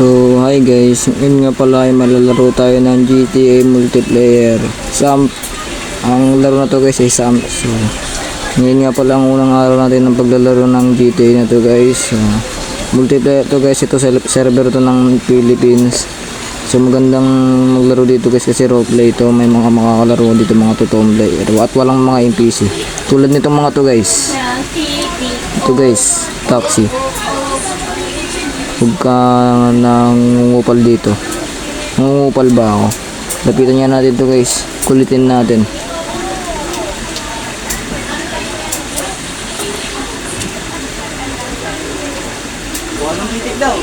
So, hi guys. Ngayon nga pala ay malalaro tayo ng GTA multiplayer. Sam, ang laro na to guys ay Sam. So, ngayon nga pala ang unang araw natin ng paglalaro ng GTA na to guys. So, multiplayer to guys. Ito server to ng Philippines. So, magandang maglaro dito guys kasi roleplay to. May mga makakalaro dito mga totoong player. At walang mga NPC. Tulad nitong mga to guys. Ito guys, taxi. Huwag ka nangungupal dito. Nangungupal ba ako? Lapitan niya natin to guys. Kulitin natin. Anong titik daw?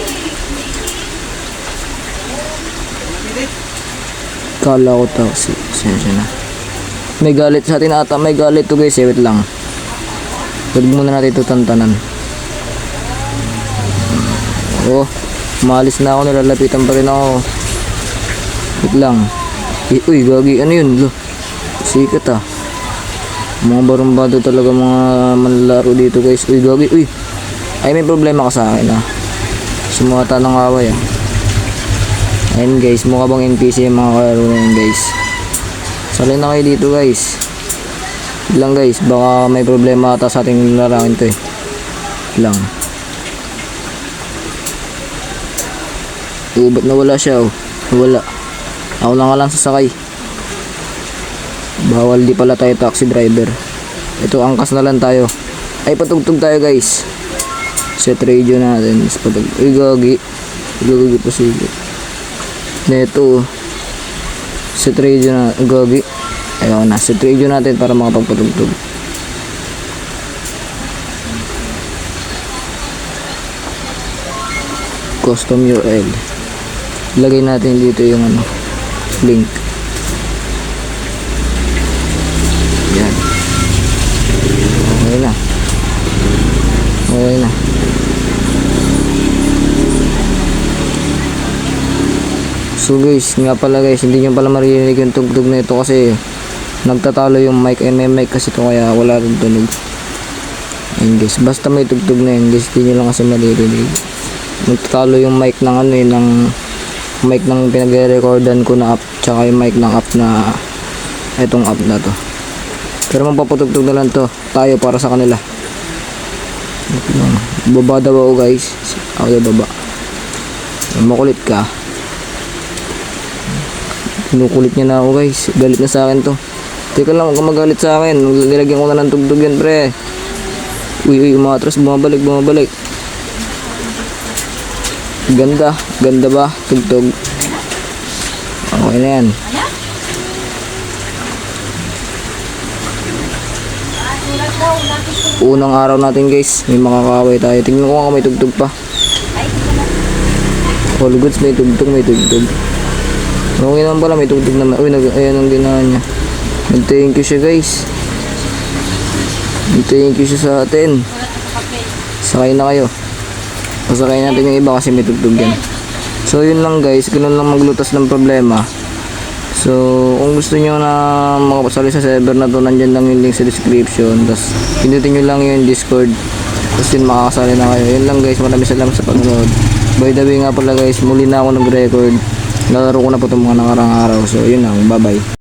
Kala ko taxi. Sensya na. May galit sa atin ata. May galit to guys. Eh, wait lang. Huwag muna natin ito tantanan. Oh, malis na ako. Nilalapitan pa rin ako. Wait lang. Eh, uy, gagi. Ano yun? Lo. Sikat ah. Mga barumbado talaga mga manlalaro dito guys. Uy, gagi. Uy. Ay, may problema ka sa akin ah. Sumata ng away ah. Ayun guys, mukha bang NPC yung mga kalaro na yun guys. Salay na kayo dito guys. Lang guys, baka may problema ata sa ating larakin to eh. Lang. Oh, ba't nawala siya oh? Nawala. Ako na nga lang sasakay. Bawal di pala tayo taxi driver. Ito, angkas na lang tayo. Ay, patugtog tayo guys. Set radio natin. Mas patug. Uy, gagi. Gagi pa sige. Neto. Set radio na. Gagi. Ayaw na. Set radio natin para makapagpatugtog. Custom URL. Lagay natin dito yung ano. Link. Yan. Okay na. Okay na. So guys, nga pala guys, hindi nyo pala maririnig yung tugtog na ito kasi nagtatalo yung mic, eh, may mic kasi ito kaya wala rin tunog. Ayun guys, basta may tugtog na yun guys, hindi nyo lang kasi maririnig. Nagtatalo yung mic ng ano eh, ng mic ng pinagre-recordan ko na app, tsaka yung mic ng app na itong app na to. Pero magpapatugtog na lang to, tayo para sa kanila. Baba daw ako guys. Ako daw baba. Makulit ka. Kinukulit niya na ako guys. Galit na sa akin to. Teka lang, ka magalit sa akin. Nilagyan ko na ng tugtog yan pre. Uy, uy, umatras. Bumabalik, bumabalik. Ganda. Ganda ba? Tugtog. Okay na yan. Unang araw natin guys, may makakaway tayo. Tingnan ko nga may tugtog pa. All goods, may tugtog, may tugtog. Okay naman pala, may tugtog naman. Uy, ayan ang ginawa niya. Nag-thank you siya guys. Nag-thank you siya sa atin. Sakay na kayo. Pasakay natin yung iba kasi may tugtog yan. So yun lang guys, ganun lang maglutas ng problema. So, kung gusto nyo na makapasali sa server na to, nandyan lang yung link sa description. Tapos, pindutin nyo lang yung Discord. Tapos yun, makakasali na kayo. Yun lang guys, maraming salamat sa panonood. By the way nga pala guys, muli na ako nag-record. Nalaro ko na po itong mga nakarang araw. So, yun lang. Bye-bye.